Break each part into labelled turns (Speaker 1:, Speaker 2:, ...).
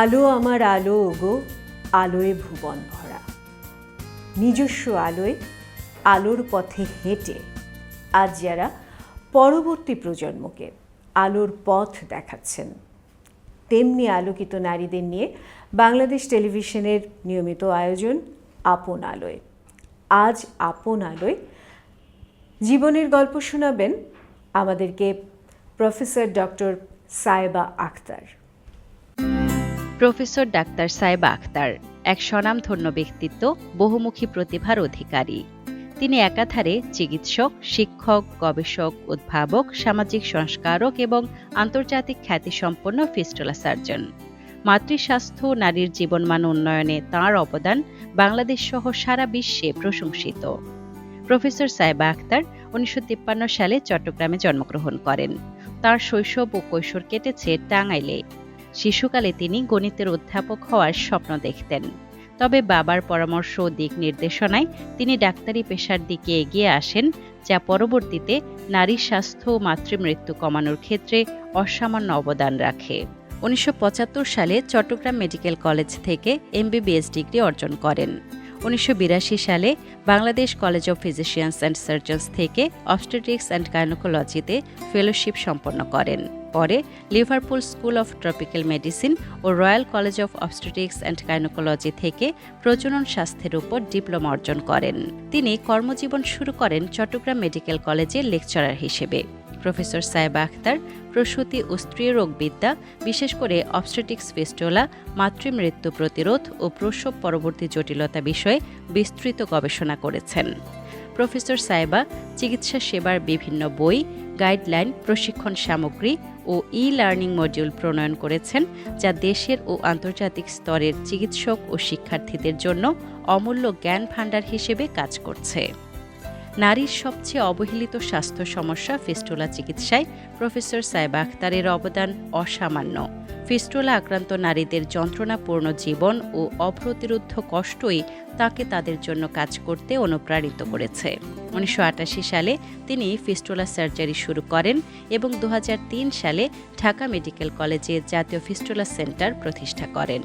Speaker 1: আলো আমার আলো ওগো আলোয় ভুবন ভরা। নিজস্ব আলোয় আলোর পথে হেঁটে আজ যারা পরবর্তী প্রজন্মকে আলোর পথ দেখাচ্ছেন, তেমনি আলোকিত নারীদের নিয়ে বাংলাদেশ টেলিভিশনের নিয়মিত আয়োজন আপন আলোয়। আজ আপন আলোয় জীবনের গল্প শোনাবেন আমাদেরকে professor doctor Sayeba Akhtar.
Speaker 2: Professor doctor Saheba Akhtar, এক স্বনামধন্য ব্যক্তিত্ব, বহুমুখী প্রতিভার অধিকারী। তিনি একাধারে চিকিৎসক, শিক্ষক, গবেষক, উদ্ভাবক, সামাজিক সংস্কারক এবং আন্তর্জাতিক খ্যাতিসম্পন্ন ফিস্টুলা সার্জন। মাতৃস্বাস্থ্য, নারীর জীবনমান উন্নয়নে তাঁর অবদান বাংলাদেশ সহ সারা বিশ্বে প্রশংসিত। প্রফেসর সাহেবা আখতার উনিশশো তিপ্পান্ন সালে চট্টগ্রামে জন্মগ্রহণ করেন। তার শৈশব ও কৈশোর কেটেছে টাঙ্গাইলে। শিশুকালে তিনি গণিতের অধ্যাপক হওয়ার স্বপ্ন দেখতেন। তবে বাবার পরামর্শ ও দিক নির্দেশনায় তিনি ডাক্তারি পেশার দিকে এগিয়ে আসেন, যা পরবর্তীতে নারী স্বাস্থ্য ও মাতৃমৃত্যু কমানোর ক্ষেত্রে অসামান্য অবদান রাখে। উনিশশো পঁচাত্তর সালে চট্টগ্রাম মেডিকেল কলেজ থেকে এমবিবিএস ডিগ্রি অর্জন করেন। উনিশশো বিরাশি সালে Bangladesh college of physicians and surgeons থেকে অবস্টেট্রিক্স অ্যান্ড গাইনোকোলজিতে ফেলোশিপ সম্পন্ন করেন। পরে Liverpool school of tropical medicine O royal college of obstetrics and gynaecology থেকে প্রজনন স্বাস্থ্যের উপর ডিপ্লোমা অর্জন করেন। তিনি কর্মজীবন শুরু করেন চট্টগ্রাম মেডিকেল কলেজের লেকচারার হিসেবে। প্রফেসর সাহেবা আখতার প্রসূতি ও স্ত্রী রোগবিদ্যা, বিশেষ করে অবস্ট্রেটিক্স ফিস্টোলা, মাতৃমৃত্যু প্রতিরোধ ও প্রসব পরবর্তী জটিলতা বিষয়ে বিস্তৃত গবেষণা করেছেন। প্রফেসর সাহেবা চিকিৎসা সেবার বিভিন্ন বই, গাইডলাইন, প্রশিক্ষণ সামগ্রী ও ই লার্নিং মডিউল প্রণয়ন করেছেন, যা দেশের ও আন্তর্জাতিক স্তরের চিকিৎসক ও শিক্ষার্থীদের জন্য অমূল্য জ্ঞান ভাণ্ডার হিসেবে কাজ করছে। নারীর সবচেয়ে অবহেলিত স্বাস্থ্য সমস্যা ফেস্টোলা চিকিৎসায় প্রফেসর সাইবা আখতারের অবদান অসামান্য। ফিস্টুলা আক্রান্ত নারীদের যন্ত্রণাপূর্ণ জীবন ও অপ্রতিরোধ কষ্টই তাকে তাদের জন্য কাজ করতে অনুপ্রাণিত করেছে। উনিশশো আটাশি সালে তিনি ফিস্টুলা সার্জারি শুরু করেন এবং দু হাজার তিন সালে ঢাকা মেডিকেল কলেজে জাতীয় ফিস্টুলা সেন্টার প্রতিষ্ঠা করেন।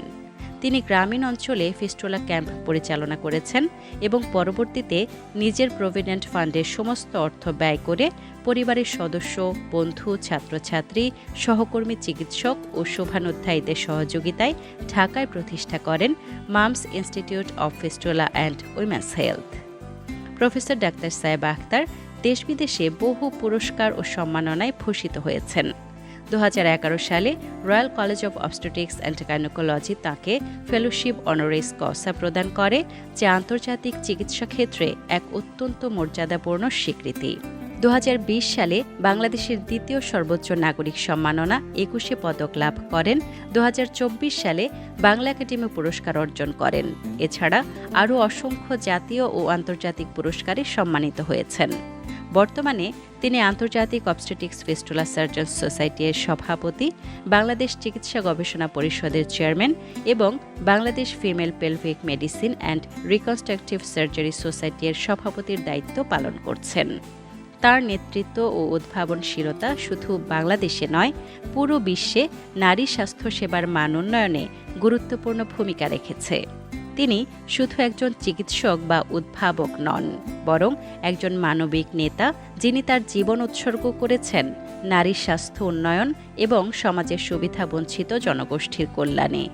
Speaker 2: তিনি গ্রামীণ অঞ্চলে ফিস্টোলা ক্যাম্প পরিচালনা করেছেন এবং পরবর্তীতে নিজের প্রভিডেন্ট ফান্ডের সমস্ত অর্থ ব্যয় করে পরিবারের সদস্য, বন্ধু, ছাত্রছাত্রী, সহকর্মী চিকিৎসক ও শোভানোধ্যায়ীদের সহযোগিতায় ঢাকায় প্রতিষ্ঠা করেন Mamm's institute of fistula and women's health. Professor doctor Saheb Akhtar দেশ বিদেশে বহু পুরস্কার ও সম্মাননায় ভূষিত হয়েছেন। দু হাজার এগারো সালে royal college of obstetrics and gynaecology তাকে ফেলোশিপ অনারেস কসা প্রদান করে, যা আন্তর্জাতিক চিকিৎসা ক্ষেত্রে এক অত্যন্ত মর্যাদাপূর্ণ স্বীকৃতি। দু হাজার বিশ সালে বাংলাদেশের দ্বিতীয় সর্বোচ্চ নাগরিক সম্মাননা একুশে পদক লাভ করেন। দু হাজার চব্বিশ সালে বাংলা একাডেমি পুরস্কার অর্জন করেন। এছাড়া আরও অসংখ্য জাতীয় ও আন্তর্জাতিক পুরস্কারে সম্মানিত হয়েছেন। বর্তমানে তিনি আন্তর্জাতিক অবস্টেটিক্স ফিস্টুলা সার্জন সোসাইটির সভাপতি, বাংলাদেশ চিকিৎসা গবেষণা পরিষদের চেয়ারম্যান এবং Bangladesh female pelvic medicine and reconstructive surgery সোসাইটির সভাপতির দায়িত্ব পালন করছেন। তার নেতৃত্ব ও উদ্ভাবনশীলতা শুধু বাংলাদেশে নয়, পুরো বিশ্বে নারী স্বাস্থ্যসেবার মান উন্নয়নে গুরুত্বপূর্ণ ভূমিকা রেখেছে। তিনি শুধু একজন চিকিৎসক বা উদ্ভাবক নন বরং একজন মানবিক নেতা যিনি তার জীবন উৎসর্গ করেছেন নারী স্বাস্থ্য উন্নয়ন এবং সমাজের সুবিধাবঞ্চিত জনগোষ্ঠীর কল্যাণে।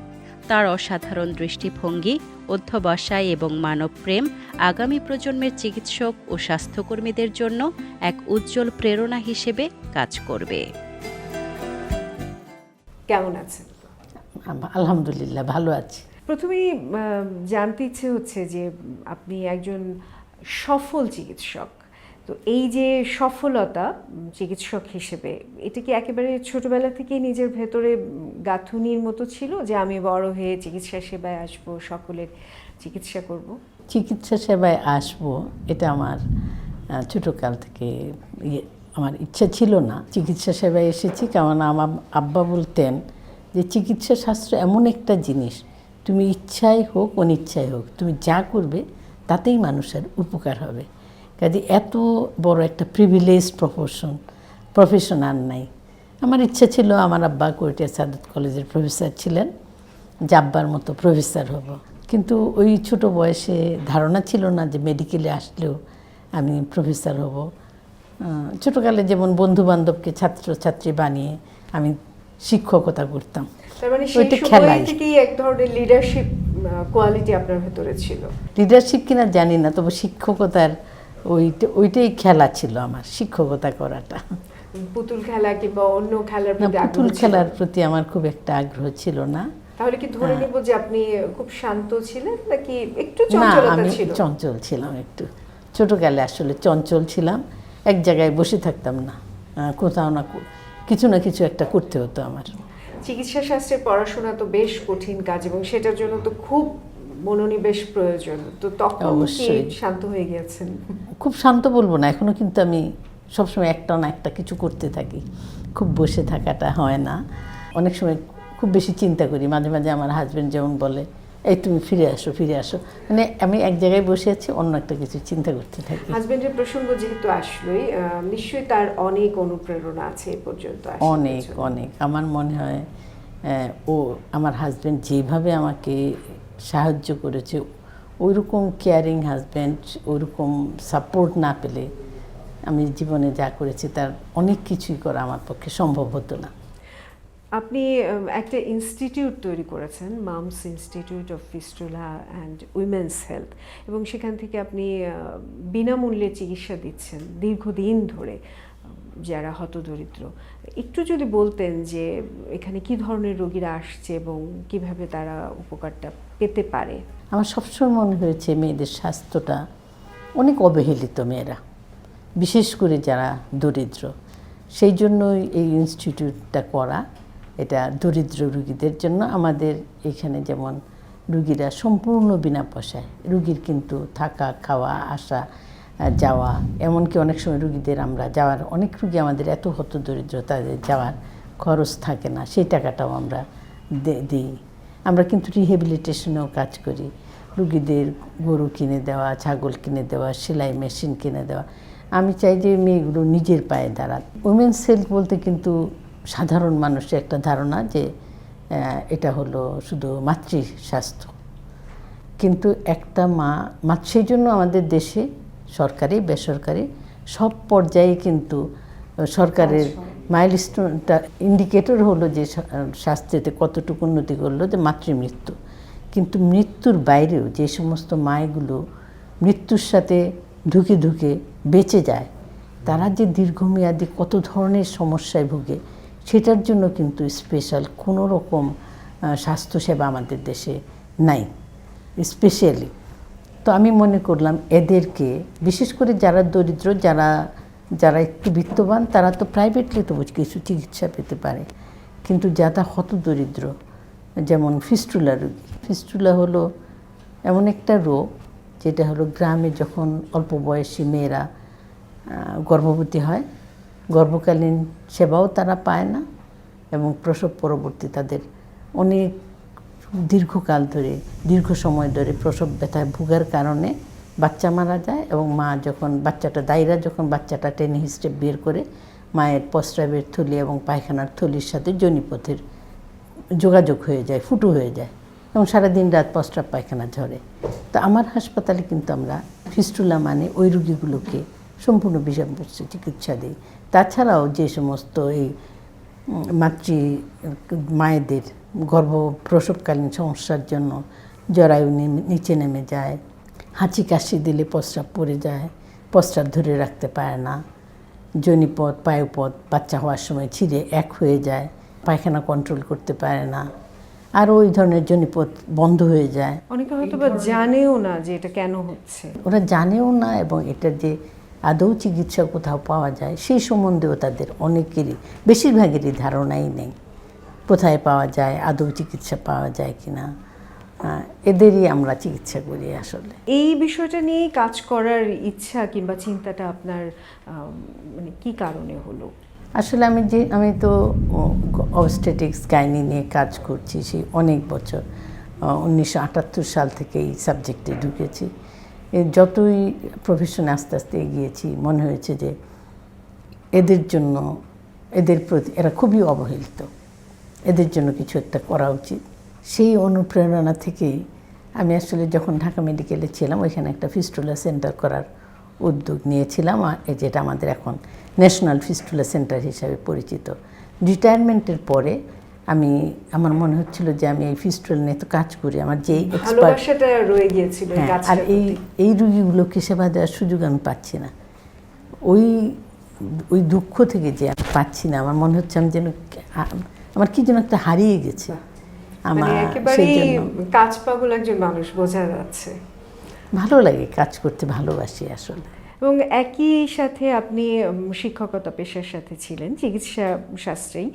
Speaker 2: তার অসাধারণ দৃষ্টিভঙ্গি অধ্যবসায় এবং মানব প্রেম আগামী প্রজন্মের চিকিৎসক ও স্বাস্থ্যকর্মীদের জন্য এক উজ্জ্বল প্রেরণা হিসেবে কাজ করবে।
Speaker 1: কেমন আছেন?
Speaker 3: আলহামদুলিল্লাহ ভালো আছি।
Speaker 1: প্রথমেই জানতে ইচ্ছে হচ্ছে যে আপনি একজন সফল চিকিৎসক। তো এই যে সফলতা চিকিৎসক হিসেবে, এটা কি একেবারে ছোটবেলা থেকেই নিজের ভেতরে গাঁথুনির মতো ছিল যে আমি বড় হয়ে চিকিৎসা সেবায় আসব, সকলের চিকিৎসা করব?
Speaker 3: চিকিৎসা সেবায় আসব, এটা আমার ছোটকাল থেকে ইয়ে আমার ইচ্ছা ছিল না। চিকিৎসা সেবায় এসেছি কারণ আমার আব্বা বলতেন যে চিকিৎসা শাস্ত্র এমন একটা জিনিস তুমি ইচ্ছাই হোক, অনিচ্ছাই হোক, তুমি যা করবে তাতেই মানুষের উপকার হবে। কাজে এত বড় একটা প্রিভিলেজ প্রফেশন প্রফেশন আর নাই। আমার ইচ্ছা ছিল, আমার আব্বা কোয়েটিয়া সাদত কলেজের প্রফেসর ছিলেন, জাব্বার মতো প্রফেসর হব। কিন্তু ওই ছোট বয়সে ধারণা ছিল না যে মেডিকেলে আসলেও আমি প্রফেসর হব। ছোটকালে যেমন বন্ধু বান্ধবকে ছাত্রছাত্রী বানিয়ে আমি শিক্ষকতা করতাম।
Speaker 1: তার মানে সেই সময় থেকেই এক ধরনের লিডারশিপ কোয়ালিটি আপনার ভেতরে ছিল।
Speaker 3: লিডারশিপ কিনা জানি না তবে শিক্ষকতার ওইটা ওইটাই খেলা ছিল আমার শিক্ষকতা করাটা।
Speaker 1: পুতুল খেলা কিংবা অন্য খেলার প্রতি
Speaker 3: পুতুল খেলার প্রতি আমার খুব একটা আগ্রহ ছিল না।
Speaker 1: তাহলে কি ধরে
Speaker 3: হ্যাঁ।
Speaker 1: নিব যে আপনি খুব শান্ত ছিলেন নাকি একটু চঞ্চলতা
Speaker 3: আমি
Speaker 1: ছিল?
Speaker 3: চঞ্চল ছিলাম একটু। ছোট ছোটকালে আসলে চঞ্চল ছিলাম এক জায়গায় বসে থাকতাম না। কোথাও না কিছু না কিছু একটা করতে হতো আমার।
Speaker 1: চিকিৎসা শাস্ত্রের পড়াশোনা তো বেশ কঠিন কাজ এবং সেটার জন্য তো খুব মনোনিবেশ প্রয়োজন। তো তখন। শান্ত হয়ে গেছেন
Speaker 3: খুব শান্ত বলব না এখনও কিন্তু আমি সবসময় একটা না একটা কিছু করতে থাকি। খুব বসে থাকাটা হয় না। অনেক সময় খুব বেশি চিন্তা করি মাঝে মাঝে আমার হাজব্যান্ড যেমন বলে এই তুমি ফিরে আসো ফিরে আসো। মানে আমি এক জায়গায় বসে আছি অন্য একটা কিছু চিন্তা করতে থাকি।
Speaker 1: হাজবেন্ডের প্রসঙ্গ যেহেতু আসলোই নিশ্চয়ই তার অনেক অনুপ্রেরণা আছে এ পর্যন্ত
Speaker 3: অনেক অনেক। আমার মনে হয় ও আমার হাজব্যান্ড যেভাবে আমাকে সাহায্য করেছে ওইরকম কেয়ারিং হাজব্যান্ড ওইরকম সাপোর্ট না পেলে আমি জীবনে যা করেছি তার অনেক কিছুই করা আমার পক্ষে সম্ভব হতো না।
Speaker 1: আপনি একটা ইনস্টিটিউট তৈরি করেছেন Mamm's institute of fistula and women's health এবং সেখান থেকে আপনি বিনামূল্যে চিকিৎসা দিচ্ছেন দীর্ঘদিন ধরে যারা হতদরিদ্র। একটু যদি বলতেন যে, এখানে কি ধরনের রোগীরা আসছে এবং কীভাবে তারা উপকারটা পেতে পারে?
Speaker 3: আমার সবসময় মনে হয়েছে মেয়েদের স্বাস্থ্যটা অনেক অবহেলিত মেয়েরা, বিশেষ করে যারা দরিদ্র। সেই জন্যই এই ইনস্টিটিউটটা করা। এটা দরিদ্র রুগীদের জন্য আমাদের এখানে যেমন রুগীরা সম্পূর্ণ বিনা পয়সায় রুগীর কিন্তু থাকা, খাওয়া, আসা যাওয়া, এমনকি অনেক সময় রুগীদের আমরা যাওয়ার, অনেক রুগী আমাদের এত হত দরিদ্র তাদের যাওয়ার খরচ থাকে না, সেই টাকাটাও আমরা দিই। আমরা কিন্তু রিহেবিলিটেশনেও কাজ করি। রুগীদের গরু কিনে দেওয়া, ছাগল কিনে দেওয়া, সেলাই মেশিন কিনে দেওয়া। আমি চাই যে মেয়েগুলো নিজের পায়ে দাঁড়াক। উমেন্স হেলথ বলতে কিন্তু সাধারণ মানুষের একটা ধারণা যে এটা হলো শুধু মাতৃ স্বাস্থ্য কিন্তু একটা মা মা সেই জন্য আমাদের দেশে সরকারি বেসরকারি সব পর্যায়ে কিন্তু সরকারের মাইলস্টোনটা ইন্ডিকেটর হলো যে স্বাস্থ্যেতে কতটুকু উন্নতি করল যে মাতৃমৃত্যু। কিন্তু মৃত্যুর বাইরেও যে সমস্ত মায়েগুলো মৃত্যুর সাথে ধুকে ধুকে বেঁচে যায় তারা যে দীর্ঘমেয়াদী কত ধরনের সমস্যায় ভুগে সেটার জন্য কিন্তু স্পেশাল কোনো রকম স্বাস্থ্যসেবা আমাদের দেশে নাই স্পেশালি তো আমি মনে করলাম এদেরকে, বিশেষ করে যারা দরিদ্র, যারা যারা একটু বিত্তবান, তারা তো প্রাইভেটলি তো কিছু চিকিৎসা পেতে পারে। কিন্তু যারা হত দরিদ্র, যেমন ফিস্টুলা রোগী, ফিস্টুলা হলো এমন একটা রোগ, যেটা হলো গ্রামে যখন অল্প বয়সী মেয়েরা গর্ভবতী হয় গর্ভকালীন সেবাও তারা পায় না এবং প্রসব পরবর্তী তাদের অনেক দীর্ঘকাল ধরে, দীর্ঘ সময় ধরে প্রসব ব্যথায় ভোগার কারণে বাচ্চা মারা যায় এবং মা যখন বাচ্চাটা দায়রা যখন বাচ্চাটা টেনে হিস্টে বের করে মায়ের প্রস্রাবের থলি এবং পায়খানার থলির সাথে জনিপথের যোগাযোগ হয়ে যায়, ফুটো হয়ে যায় এবং সারাদিন রাত প্রস্রাব পায়খানা ঝরে। তো আমার হাসপাতালে কিন্তু আমরা ফিস্টুলা মানে ওই রুগীগুলোকে সম্পূর্ণ বিষম চিকিৎসা দিই। তাছাড়াও যে সমস্ত এই মাতৃ মায়েদের গর্ভ প্রসবকালীন সমস্যার জন্য জরায়ু নিচে নেমে যায় হাঁচি কাশি দিলে প্রস্রাব পড়ে যায় প্রস্রাব ধরে রাখতে পারে না জনিপথ পায়ুপথ বাচ্চা হওয়ার সময় ছিঁড়ে এক হয়ে যায় পায়খানা কন্ট্রোল করতে পারে না আর ওই ধরনের জনিপথ বন্ধ হয়ে যায়।
Speaker 1: অনেকে হয়তো বা জানেও না যে এটা কেন হচ্ছে।
Speaker 3: ওরা জানেও না এবং এটা যে আদৌ চিকিৎসা কোথাও পাওয়া যায় সেই সম্বন্ধেও তাদের অনেকেরই বেশিরভাগেরই ধারণাই নেই। কোথায় পাওয়া যায় আদৌ চিকিৎসা পাওয়া যায় কি না এদেরই আমরা চিকিৎসা করি আসলে।
Speaker 1: এই বিষয়টা নিয়েই কাজ করার ইচ্ছা কিংবা চিন্তাটা আপনার মানে কি কারণে হলো?
Speaker 3: আসলে আমি যে আমি তো অবস্টেটিক্স গাইনি নিয়ে কাজ করছি সেই অনেক বছর উনিশশো আটাত্তর সাল থেকে এই সাবজেক্টে ঢুকেছি। যতই প্রফেশনে আস্তে আস্তে এগিয়েছি, মনে হয়েছে যে এদের জন্য, এদের প্রতি এরা খুবই অবহেলিত। এদের জন্য কিছু একটা করা উচিত। সেই অনুপ্রেরণা থেকেই আমি আসলে যখন ঢাকা মেডিকেলে ছিলাম, ওইখানে একটা ফিস্টুলা সেন্টার করার উদ্যোগ নিয়েছিলাম। যেটা আমাদের এখন ন্যাশনাল ফিস্টুলা সেন্টার হিসাবে পরিচিত। রিটায়ারমেন্টের পরে আমি আমার মনে হচ্ছিল যে আমি এই ফিস্টুলা নিয়ে তো কাজ করি আমার যে এক্সপার্ট
Speaker 1: ভালোবাসাটা রয়ে গিয়েছিল
Speaker 3: হ্যাঁ, আর এই এই রুগীগুলোকে সেবা দেওয়ার সুযোগ আমি পাচ্ছি না। ওই ওই দুঃখ থেকে যে আমি পাচ্ছি না আমার মনে হচ্ছে আমি যেন আমার কি যেন একটা হারিয়ে গেছে। আমার
Speaker 1: মানে কাজ পাগল একজন মানুষ বোঝা যাচ্ছে।
Speaker 3: ভালো লাগে কাজ করতে ভালোবাসি আসলে।
Speaker 1: এবং একই সাথে আপনি শিক্ষকতা পেশার সাথে ছিলেন চিকিৎসা শাস্ত্রেই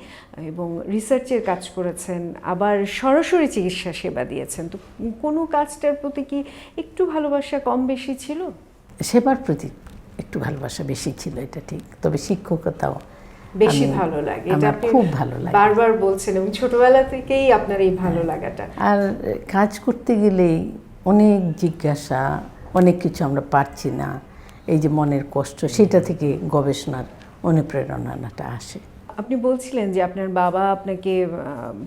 Speaker 1: এবং রিসার্চের কাজ করেছেন আবার সরাসরি চিকিৎসা সেবা দিয়েছেন। তো কোনো কাজটার প্রতি কি একটু ভালোবাসা কম বেশি ছিল?
Speaker 3: সেবার প্রতি একটু ভালোবাসা বেশি ছিল এটা ঠিক। তবে শিক্ষকতাও
Speaker 1: বেশি ভালো লাগে। এটা
Speaker 3: খুব ভালো লাগে।
Speaker 1: বারবার বলছেন এবং ছোটবেলা থেকেই আপনার এই ভালো লাগাটা।
Speaker 3: আর কাজ করতে গেলেই অনেক জিজ্ঞাসা অনেক কিছু আমরা পারছি না। এই যে মনের কষ্ট সেটা থেকে গবেষণার অনুপ্রেরণাটা আসে।
Speaker 1: আপনি বলছিলেন যে আপনার বাবা আপনাকে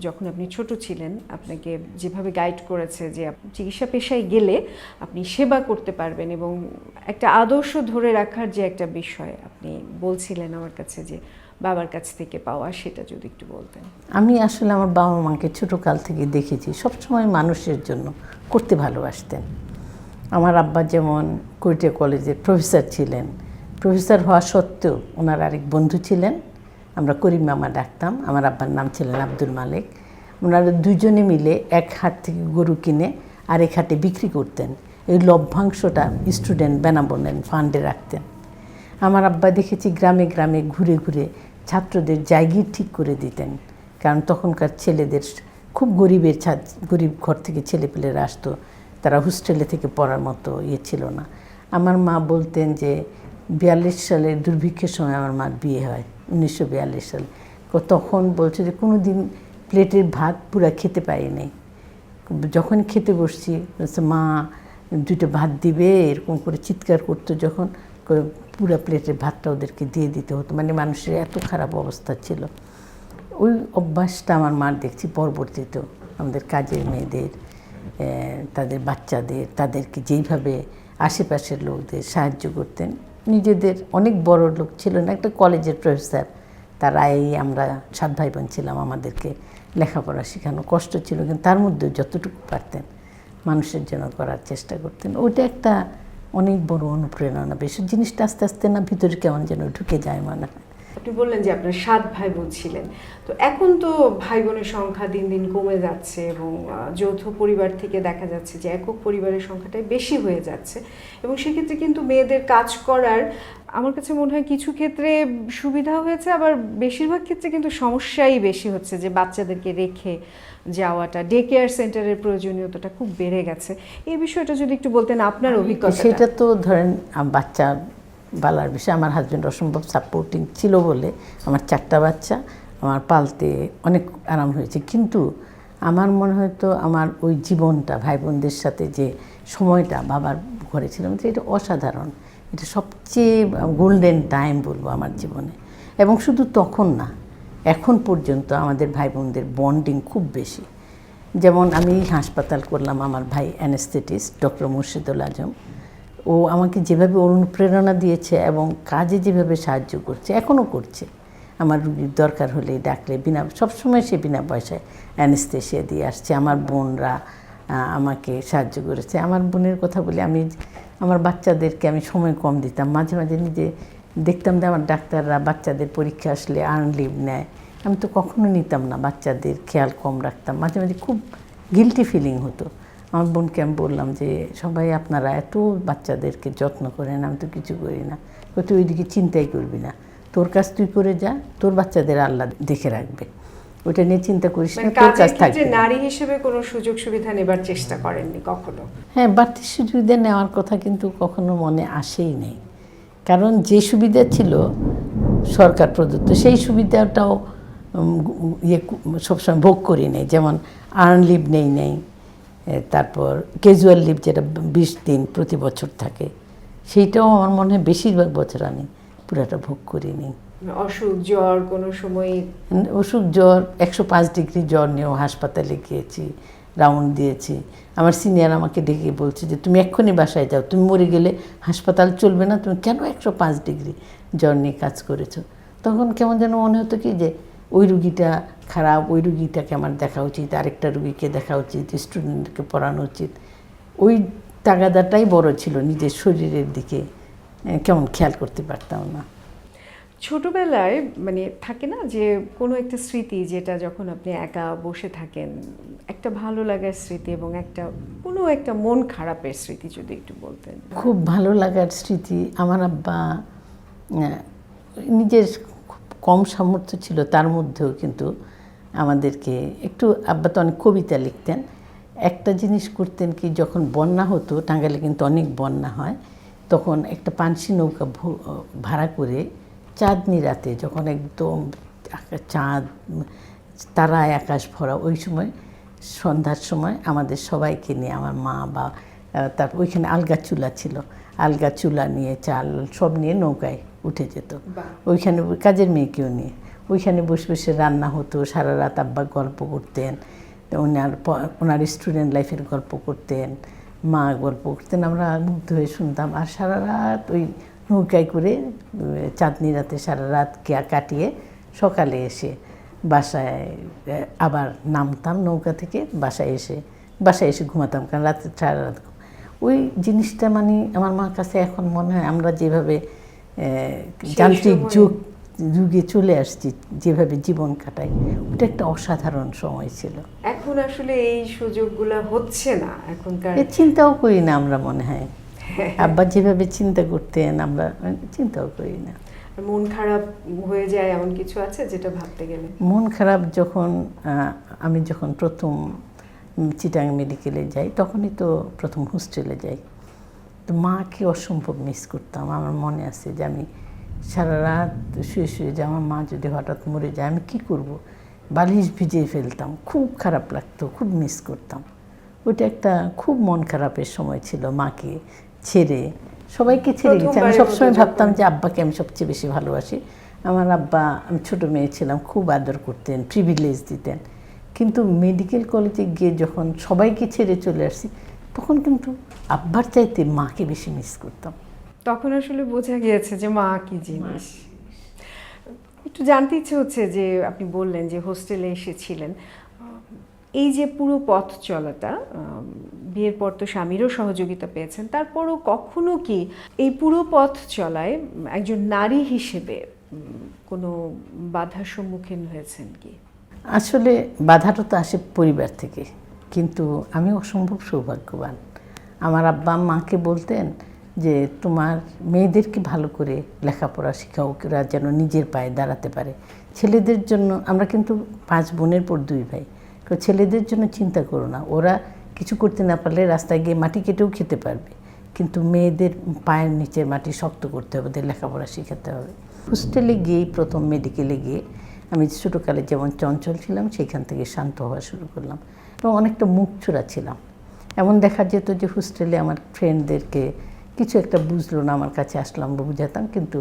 Speaker 1: যখন আপনি ছোট ছিলেন আপনাকে যেভাবে গাইড করেছে যে চিকিৎসা পেশায় গেলে আপনি সেবা করতে পারবেন এবং একটা আদর্শ ধরে রাখার যে একটা বিষয় আপনি বলছিলেন আমার কাছে যে বাবার কাছ থেকে পাওয়া সেটা যদি একটু বলতেন।
Speaker 3: আমি আসলে আমার বাবা মাকে ছোটোকাল থেকে দেখেছি। সবসময় মানুষের জন্য করতে ভালোবাসতেন। আমার আব্বা যেমন কুইটিয়া কলেজের প্রফেসর ছিলেন, প্রফেসর হওয়া সত্ত্বেও ওনার আরেক বন্ধু ছিলেন, আমরা করিম মামা ডাকতাম, আমার আব্বার নাম ছিলেন আব্দুল মালিক। ওনারা দুজনে মিলে এক হাট থেকে গরু কিনে আরেক হাটে বিক্রি করতেন। এই লভ্যাংশটা স্টুডেন্ট বেনাবনেন ফান্ডে রাখতেন। আমার আব্বা দেখেছি গ্রামে গ্রামে ঘুরে ঘুরে ছাত্রদের জায়গি ঠিক করে দিতেন, কারণ তখনকার ছেলেদের খুব গরিবের গরিব ঘর থেকে ছেলেপেলেরা আসতো তারা হোস্টেলে থেকে পড়ার মতো ইয়ে ছিল না। আমার মা বলতেন যে, বিয়াল্লিশ সালে দুর্ভিক্ষের সময় আমার মার বিয়ে হয়, উনিশশো বিয়াল্লিশ সালে। তখন বলছে যে কোনো দিন প্লেটের ভাত পুরা খেতে পারিনি যখন খেতে বসছি মা দুটো ভাত দিবে? এরকম করে চিৎকার করতো যখন পুরো প্লেটের ভাতটা ওদেরকে দিয়ে দিতে হতো। মানে মানুষের এত খারাপ অবস্থা ছিল। ওই অভ্যাসটা আমার মার দেখছি পরবর্তীতেও। আমাদের কাজের মেয়েদের তাদের বাচ্চাদের, তাদেরকে যেইভাবে আশেপাশের লোকদের সাহায্য করতেন। নিজেদের অনেক বড় লোক ছিল না, একটা কলেজের প্রফেসর। তারা এই আমরা সাত ভাই বোন ছিলাম, আমাদেরকে লেখাপড়া শেখানো কষ্ট ছিল, কিন্তু তার মধ্যে যতটুকু পারতেন, মানুষের জন্য করার চেষ্টা করতেন। ওইটা একটা অনেক বড় অনুপ্রেরণা বেশ। জিনিসটা আস্তে আস্তে না ভিতরে কেমন যেন ঢুকে যায় মনে হয়।
Speaker 1: আপনি বললেন যে আপনার সাত ভাই বোন ছিলেন। তো এখন তো ভাই বোনের সংখ্যা দিন দিন কমে যাচ্ছে এবং যৌথ পরিবার থেকে দেখা যাচ্ছে যে একক পরিবারের সংখ্যাটাই বেশি হয়ে যাচ্ছে এবং সেক্ষেত্রে কিন্তু মেয়েদের কাজ করার আমার কাছে মনে হয় কিছু ক্ষেত্রে সুবিধা হয়েছে আবার বেশিরভাগ ক্ষেত্রে কিন্তু সমস্যাই বেশি হচ্ছে যে বাচ্চাদেরকে রেখে যাওয়াটা ডে কেয়ার সেন্টারের প্রয়োজনীয়তাটা খুব বেড়ে গেছে। এই বিষয়টা যদি একটু বলতেন আপনার অভিজ্ঞতা
Speaker 3: সেটা তো ধরেন বাচ্চা বালার বিষয় আমার হাজব্যান্ড অসম্ভব সাপোর্টিং ছিল বলে আমার চারটা বাচ্চা, আমার পালতে অনেক আরাম হয়েছে। কিন্তু আমার মনে হয় তো আমার ওই জীবনটা ভাই বোনদের সাথে যে সময়টা বাবার ঘরে ছিলাম এটা অসাধারণ। এটা সবচেয়ে গোল্ডেন টাইম বলব আমার জীবনে। এবং শুধু তখন না, এখন পর্যন্ত আমাদের ভাই বোনদের বন্ডিং খুব বেশি। যেমন আমি হাসপাতাল করলাম আমার ভাই অ্যানেস্থেটিস্ট ডক্টর মুর্শিদুল আজম। ও আমাকে যেভাবে অনুপ্রেরণা দিয়েছে এবং কাজে যেভাবে সাহায্য করছে, এখনও করছে। আমার রুগীর দরকার হলে ডাকলে বিনা, সবসময় সে বিনা পয়সায় অ্যানেস্থেশিয়া দিয়ে আসছে। আমার বোনরা আমাকে সাহায্য করেছে। আমার বোনের কথা বলে আমি, আমার বাচ্চাদেরকে আমি সময় কম দিতাম। মাঝে মাঝে নিজে দেখতাম যে আমার ডাক্তাররা বাচ্চাদের পরীক্ষা আসলে আর্ন লিভ নেয়। আমি তো কখনো নিতাম না, বাচ্চাদের খেয়াল কম রাখতাম। মাঝে মাঝে খুব গিলটি ফিলিং হতো। আমার বোনকে আমি বললাম যে সবাই আপনারা এত বাচ্চাদেরকে যত্ন করেন আমি তো কিছু করি না। তুই ওইদিকে চিন্তাই করবি না। তোর কাজ তুই করে যা তোর বাচ্চাদের আল্লাহ দেখে রাখবে। ওটা নিয়ে চিন্তা করিস না
Speaker 1: মানে
Speaker 3: তোর কাজ থাকবে
Speaker 1: নারী হিসেবে কোনো সুযোগ সুবিধা নেবার চেষ্টা করেননি কখনো?
Speaker 3: হ্যাঁ বাড়তি সুবিধা নেওয়ার কথা কিন্তু কখনো মনে আসেই নেই। কারণ যে সুবিধা ছিল সরকার প্রদত্ত সেই সুবিধাটাও ইয়ে সবসময় ভোগ করি নেই। যেমন আর্ন লিভ নেই নেই। তারপর ক্যাজুয়াল লিভ যেটা বিশ দিন প্রতি বছর থাকে সেইটাও আমার মনে হয় বেশিরভাগ বছর আমি পুরাটা ভোগ করিনি।
Speaker 1: অসুখ জ্বর কোনো সময়?
Speaker 3: অসুখ জ্বর একশো পাঁচ ডিগ্রি জ্বর নিয়েও হাসপাতালে গিয়েছি রাউন্ড দিয়েছি। আমার সিনিয়র আমাকে ডেকে বলছে যে তুমি এক্ষুনি বাসায় যাও তুমি মরে গেলে হাসপাতাল চলবে না তুমি কেন একশো পাঁচ ডিগ্রি জ্বর নিয়ে কাজ করেছ? তখন কেমন যেন মনে হতো কি যে ওই রুগীটা খারাপ ওই রুগীটাকে আমার দেখা উচিত আরেকটা রুগীকে দেখা উচিত স্টুডেন্টকে পড়ানো উচিত। ওই তাগাদাটাই বড় ছিল নিজের শরীরের দিকে। কেমন খেয়াল করতে পারতাম না।
Speaker 1: ছোটবেলায় মানে থাকে না যে কোনো একটা স্মৃতি যেটা যখন আপনি একা বসে থাকেন একটা ভালো লাগার স্মৃতি এবং একটা কোনো একটা মন খারাপের স্মৃতি যদি একটু বলতেন।
Speaker 3: খুব ভালো লাগার স্মৃতি আমার আব্বা নিজের কম সামর্থ্য ছিল, তার মধ্যেও কিন্তু আমাদেরকে একটু আব্বা তো অনেক কবিতা লিখতেন। একটা জিনিস করতেন কি, যখন বন্যা হতো টাঙ্গালে কিন্তু অনেক বন্যা হয়, তখন একটা পানসি নৌকা ভাড়া করে চাঁদনি রাতে যখন একদম চাঁদ, তারায় আকাশ ভরা, ওই সময় সন্ধ্যার সময় আমাদের সবাইকে নিয়ে, আমার মা, বা তারপর ওইখানে আলগা চুলা ছিল। আলগা চুলা নিয়ে, চাল সব নিয়ে নৌকায় উঠে যেত। ওইখানে কাজের মেয়েকেও নিয়ে ওইখানে বসে বসে রান্না হতো সারা রাত আব্বা গল্প করতেন ওনার ওনার স্টুডেন্ট লাইফের গল্প করতেন মা গল্প করতেন আমরা মুগ্ধ হয়ে শুনতাম। আর সারা রাত ওই নৌকায় করে চাঁদনি রাতে সারা রাত কাটিয়ে সকালে এসে বাসায় আবার নামতাম নৌকা থেকে বাসায় এসে বাসায় এসে ঘুমাতাম কারণ রাতে সারা রাত ওই জিনিসটা মানে আমার মার কাছে এখন মনে হয় আমরা যেভাবে যান্ত্রিক যুগ যুগে চলে আসছি যেভাবে জীবন কাটাই ওটা একটা অসাধারণ সময় ছিল।
Speaker 1: এখন আসলে এই সুযোগগুলো হচ্ছে না এখনকার
Speaker 3: চিন্তাও করি না আমরা মনে হয়। আব্বা যেভাবে চিন্তা করতেন আমরা চিন্তাও করি না।
Speaker 1: মন খারাপ হয়ে যায় এমন কিছু আছে যেটা ভাবতে গেলে?
Speaker 3: মন খারাপ যখন আমি যখন প্রথম চিটাং মেডিকেলে যাই তখনই তো প্রথম হোস্টেলে যাই। তো মাকে অসম্ভব মিস করতাম। আমার মনে আছে যে আমি সারা রাত শুয়ে শুয়ে যে আমার মা যদি হঠাৎ মরে যায় আমি কী করব? বালিশ ভিজিয়ে ফেলতাম। খুব খারাপ লাগতো খুব মিস করতাম। ওইটা একটা খুব মন খারাপের সময় ছিল মাকে ছেড়ে। সবাইকে ছেড়ে গেছি। আমি সবসময় ভাবতাম যে আব্বাকে আমি সবচেয়ে বেশি ভালোবাসি। আমার আব্বা আমি ছোটো মেয়ে ছিলাম খুব আদর করতেন প্রিভিলেজ দিতেন। কিন্তু মেডিকেল কলেজে গিয়ে যখন সবাইকে ছেড়ে চলে আসছি তখন কিন্তু আব্বার চাইতে মাকে বেশি মিস করতাম।
Speaker 1: তখন আসলে বোঝা গিয়েছে যে মা কি জিনিস। একটু জানতে ইচ্ছে হচ্ছে যে আপনি বললেন যে হোস্টেলে এসেছিলেন। এই যে পুরো পথ চলাটা বিয়ের পর তো স্বামীরও সহযোগিতা পেয়েছেন তারপরও কখনো কি এই পুরো পথ চলায় একজন নারী হিসেবে কোনো বাধার সম্মুখীন হয়েছেন কি?
Speaker 3: আসলে বাধাটা তো আসে পরিবার থেকে। কিন্তু আমি অসম্ভব সৌভাগ্যবান। আমার আব্বা, মাকে বলতেন যে, তোমার মেয়েদেরকে ভালো করে লেখাপড়া শেখাও, ওরা যেন নিজের পায়ে দাঁড়াতে পারে। ছেলেদের জন্য, আমরা কিন্তু পাঁচ বোনের পর দুই ভাই। তো ছেলেদের জন্য চিন্তা করো না, ওরা কিছু করতে না পারলে রাস্তায় গিয়ে মাটি কেটেও খেতে পারবে। কিন্তু মেয়েদের পায়ের নিচের মাটি শক্ত করতে হবে, ওদের লেখাপড়া শেখাতে হবে। হোস্টেলে গিয়েই প্রথম মেডিকেলে গিয়ে আমি ছোটোকালে যেমন চঞ্চল ছিলাম, সেখান থেকে শান্ত হওয়া শুরু করলাম। এবং অনেকটা মুখ ছিলাম। এমন দেখা যেত যে হোস্টেলে আমার ফ্রেন্ডদেরকে কিছু একটা বুঝলো না আমার কাছে আসলাম বা বুঝাতাম। কিন্তু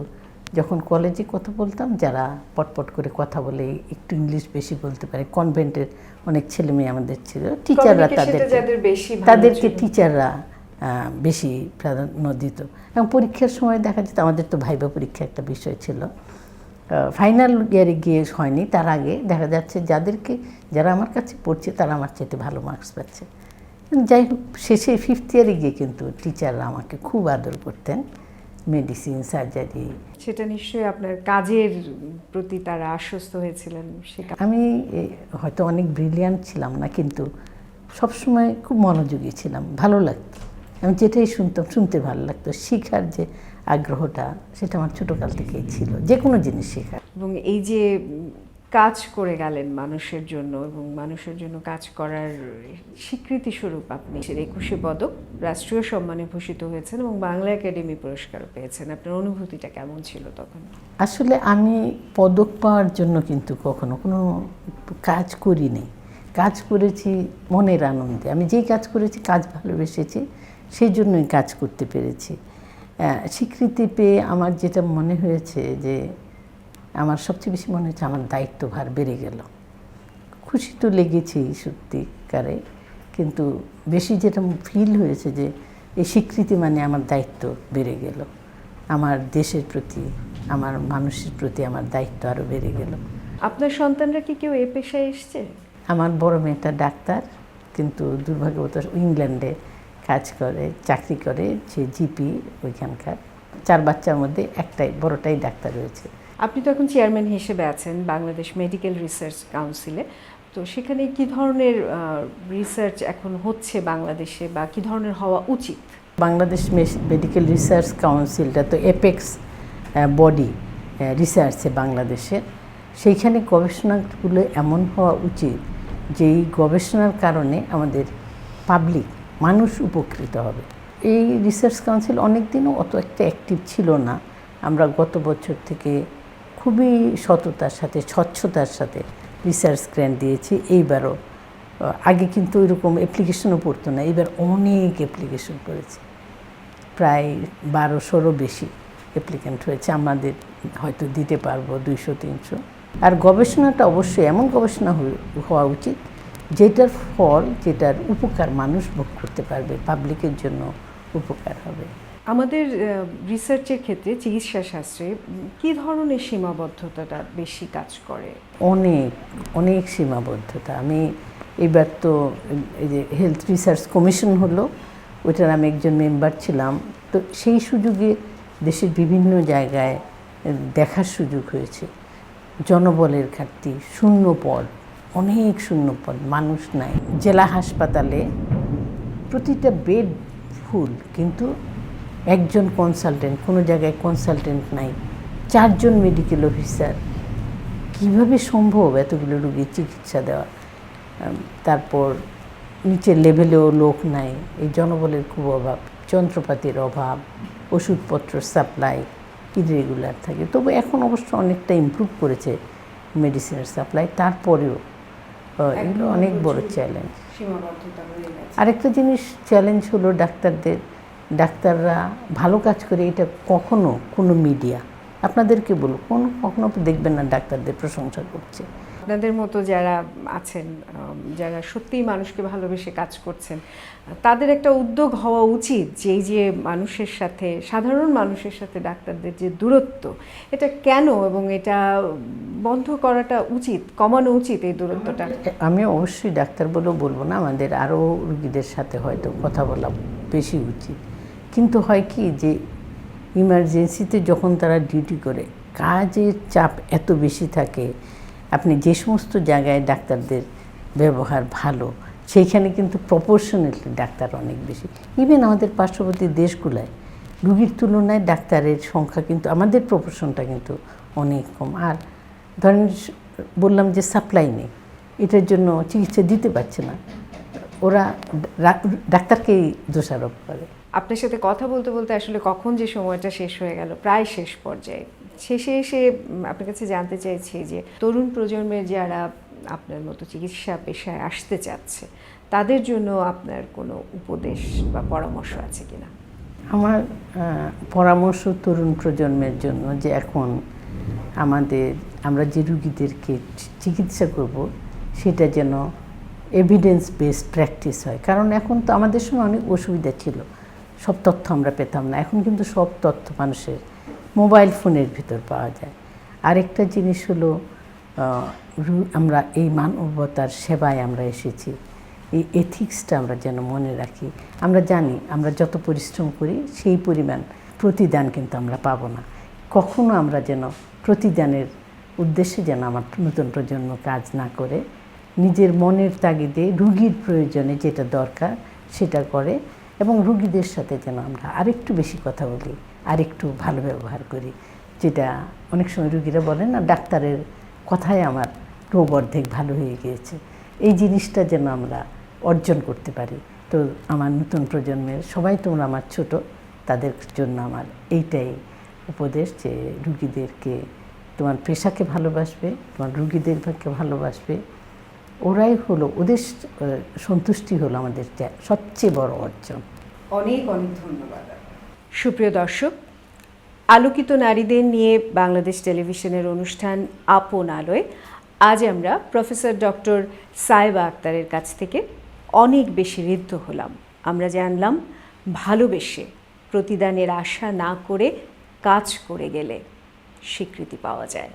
Speaker 3: যখন কলেজে কথা বলতাম যারা পটপট করে কথা বলে একটু ইংলিশ বেশি বলতে পারে কনভেন্টের অনেক ছেলে মেয়ে আমাদের ছিল টিচাররা
Speaker 1: Communication-টা
Speaker 3: তাদেরকে। টিচাররা বেশি প্রাধান্য দিত। এবং পরীক্ষার সময় দেখা যেত আমাদের তো ভাইবা পরীক্ষা একটা বিষয় ছিল। ফাইনাল ইয়ারে গিয়ে হয়নি তার আগে দেখা যাচ্ছে যাদেরকে যারা আমার কাছে পড়ছে তারা আমার চাইতে ভালো মার্কস পাচ্ছে। যাই হোক শেষে ফিফথ ইয়ারে গিয়ে কিন্তু টিচাররা আমাকে খুব আদর করতেন মেডিসিন সার্জারি
Speaker 1: সেটা নিশ্চয়ই আপনার কাজের প্রতি তারা আশ্বস্ত হয়েছিলেন সে
Speaker 3: আমি হয়তো অনেক ব্রিলিয়ান্ট ছিলাম না কিন্তু সবসময় খুব মনোযোগী ছিলাম ভালো লাগতো। আমি যেটাই শুনতাম শুনতে ভালো লাগতো। শেখার যে আগ্রহটা সেটা আমার ছোটোকাল থেকেই ছিল যে কোনো জিনিস শেখার।
Speaker 1: এবং এই যে কাজ করে গেলেন মানুষের জন্য এবং মানুষের জন্য কাজ করার স্বীকৃতি স্বরূপ আপনি একুশে পদক রাষ্ট্রীয় সম্মানে ভূষিত হয়েছেন এবং বাংলা একাডেমি পুরস্কার পেয়েছেন। আপনার অনুভূতিটা কেমন ছিল তখন?
Speaker 3: আসলে আমি পদক পাওয়ার জন্য কিন্তু কখনো কোনো কাজ করিনি। কাজ করেছি মনের আনন্দে। আমি যেই কাজ করেছি কাজ ভালোবেসেছি সেই জন্যই কাজ করতে পেরেছি। স্বীকৃতি পেয়ে আমার যেটা মনে হয়েছে যে আমার সবচেয়ে বেশি মনে হচ্ছে আমার দায়িত্বভার বেড়ে গেল। খুশি তো লেগেছেই সত্যিকারে কিন্তু বেশি যেটা ফিল হয়েছে যে এই স্বীকৃতি মানে আমার দায়িত্ব বেড়ে গেল। আমার দেশের প্রতি আমার মানুষের প্রতি আমার দায়িত্ব আরও বেড়ে গেল।
Speaker 1: আপনার সন্তানরা কি কেউ এ পেশায় এসছে?
Speaker 3: আমার বড় মেয়েটা ডাক্তার কিন্তু দুর্ভাগ্যবত ইংল্যান্ডে কাজ করে চাকরি করে সে জিপি ওইখানকার। চার বাচ্চার মধ্যে একটাই বড়টাই ডাক্তার রয়েছে।
Speaker 1: আপনি তো এখন চেয়ারম্যান হিসেবে আছেন বাংলাদেশ মেডিকেল রিসার্চ কাউন্সিলে। তো সেখানে কি ধরনের রিসার্চ এখন হচ্ছে বাংলাদেশে বা কি ধরনের হওয়া উচিত?
Speaker 3: বাংলাদেশ মেডিকেল রিসার্চ কাউন্সিলটা তো এপেক্স বডি রিসার্চে বাংলাদেশের সেইখানে গবেষণাগুলো এমন হওয়া উচিত যে এই গবেষণার কারণে আমাদের পাবলিক মানুষ উপকৃত হবে। এই রিসার্চ কাউন্সিল অনেক দিনও অত একটা অ্যাক্টিভ ছিল না। আমরা গত বছর থেকে খুবই সততার সাথে, স্বচ্ছতার সাথে রিসার্চ গ্র্যান্ট দিয়েছি। এইবারও আগে কিন্তু ওইরকম অ্যাপ্লিকেশনও পড়তো না। এবার অনেক অ্যাপ্লিকেশন করেছে। প্রায় বারোশোরও বেশি অ্যাপ্লিকেন্ট হয়েছে। আমাদের হয়তো দিতে পারব দুইশো, তিনশো। আর গবেষণাটা অবশ্যই এমন গবেষণা হওয়া উচিত যেটার ফল যেটার উপকার মানুষ ভোগ করতে পারবে পাবলিকের জন্য উপকার হবে।
Speaker 1: আমাদের রিসার্চের ক্ষেত্রে চিকিৎসা শাস্ত্রে কি ধরনের সীমাবদ্ধতাটা বেশি কাজ করে?
Speaker 3: অনেক অনেক সীমাবদ্ধতা। আমি এবার তো এই যে হেলথ রিসার্চ কমিশন হলো ওইটার আমি একজন মেম্বার ছিলাম। তো সেই সুযোগে দেশের বিভিন্ন জায়গায় দেখার সুযোগ হয়েছে। জনবলের ঘাটতি শূন্য পদ অনেক শূন্য পদ মানুষ নাই। জেলা হাসপাতালে প্রতিটা বেড ফুল, কিন্তু একজন কনসালটেন্ট কোনো জায়গায় কনসালটেন্ট নাই। চারজন মেডিকেল অফিসার কীভাবে সম্ভব এতগুলো রুগীর চিকিৎসা দেওয়া? তারপর নিচের লেভেলেও লোক নাই, এই জনবলের খুব অভাব, যন্ত্রপাতির অভাব, ওষুধপত্র সাপ্লাই ইরেগুলার থাকে। তবে এখন অবশ্য অনেকটা ইমপ্রুভ করেছে মেডিসিনের সাপ্লাই তারপরেও এগুলো অনেক বড় চ্যালেঞ্জ আরেকটা জিনিস চ্যালেঞ্জ হলো ডাক্তারদের ডাক্তাররা ভালো কাজ করে এটা কখনো কোনো মিডিয়া আপনাদেরকে বলুন কোন কখনো তো দেখবেন না ডাক্তারদের প্রশংসা করছে।
Speaker 1: আপনাদের মতো যারা আছেন যারা সত্যিই মানুষকে ভালোবেসে কাজ করছেন, তাদের একটা উদ্যোগ হওয়া উচিত যে এই যে মানুষের সাথে, সাধারণ মানুষের সাথে ডাক্তারদের যে দূরত্ব, এটা কেন এবং এটা বন্ধ করাটা উচিত, কমানো উচিত এই দূরত্বটা?
Speaker 3: আমি অবশ্যই ডাক্তার বলেও বলব না, আমাদের আরও রুগীদের সাথে হয়তো কথা বলা বেশি উচিত। কিন্তু হয় কি যে ইমার্জেন্সিতে যখন তারা ডিউটি করে, কাজের চাপ এত বেশি থাকে আপনি যে সমস্ত জায়গায় ডাক্তারদের ব্যবহার ভালো, সেইখানে কিন্তু প্রপোর্শনেটলি ডাক্তার অনেক বেশি। ইভেন আমাদের পার্শ্ববর্তী দেশগুলায়, রুগীর তুলনায় ডাক্তারের সংখ্যা কিন্তু, আমাদের প্রপোর্শনটা কিন্তু অনেক কম। আর ধরেন বললাম যে সাপ্লাই নেই, এটার জন্য চিকিৎসা দিতে পারছে না, ওরা ডাক্তারকেই দোষারোপ করে।
Speaker 1: আপনার সাথে কথা বলতে বলতে আসলে কখন যে সময়টা শেষ হয়ে গেল, প্রায় শেষ পর্যায়ে। শেষে এসে আপনার কাছে জানতে চাইছি যে তরুণ প্রজন্মের যারা আপনার মতো চিকিৎসা পেশায় আসতে চাচ্ছে, তাদের জন্য আপনার কোনো উপদেশ বা পরামর্শ আছে কিনা?
Speaker 3: আমার পরামর্শ তরুণ প্রজন্মের জন্য যে এখন আমাদের, আমরা যে রুগীদেরকে চিকিৎসা করব, সেটা যেন এভিডেন্স বেসড প্র্যাকটিস হয়। কারণ এখন তো আমাদের সময় অনেক অসুবিধা ছিল। সব তথ্য আমরা পেতাম না। এখন কিন্তু সব তথ্য মানুষের মোবাইল ফোনের ভিতর পাওয়া যায়। আরেকটা জিনিস হলো আমরা এই মানবতার সেবায় আমরা এসেছি। এই এথিক্সটা আমরা যেন মনে রাখি। আমরা জানি, আমরা যত পরিশ্রম করি, সেই পরিমাণ প্রতিদান কিন্তু আমরা পাবো না। কখনো আমরা যেন প্রতিদানের উদ্দেশ্যে যেন আমার নতুন প্রজন্ম কাজ না করে, নিজের মনের তাগিদে রুগীর প্রয়োজনে যেটা দরকার সেটা করে, এবং রুগীদের সাথে যেন আমরা আরেকটু বেশি কথা বলি। আরেকটু ভালো ব্যবহার করি, যেটা অনেক সময় রুগীরা বলেন না, ডাক্তারের কথায় আমার রোগ অর্ধেক ভালো হয়ে গিয়েছে। এই জিনিসটা যেন আমরা অর্জন করতে পারি। তো আমার নতুন প্রজন্মের সবাই তোমরা আমার ছোট, তাদের জন্য আমার এইটাই উপদেশ যে রুগীদেরকে, তোমার পেশাকে ভালোবাসবে, তোমার রুগীদেরকে ভালোবাসবে। ওরাই হলো, ওদের সন্তুষ্টি হলো আমাদের সবচেয়ে বড় অর্জন।
Speaker 1: অনেক অনেক ধন্যবাদ। সুপ্রিয় দর্শক, আলোকিত নারীদের নিয়ে বাংলাদেশ টেলিভিশনের অনুষ্ঠান আপন আলোয় আজ আমরা প্রফেসর ডক্টর সাইবা আক্তারের কাছ থেকে অনেক বেশি ঋদ্ধ হলাম। আমরা জানলাম, ভালোবেসে প্রতিদানের আশা না করে কাজ করে গেলে স্বীকৃতি পাওয়া যায়।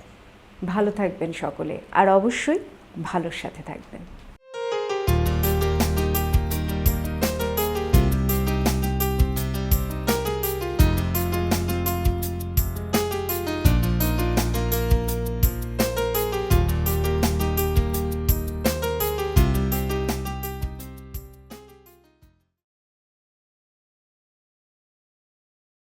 Speaker 1: ভালো থাকবেন সকলে, আর অবশ্যই ভালোর সাথে থাকবেন।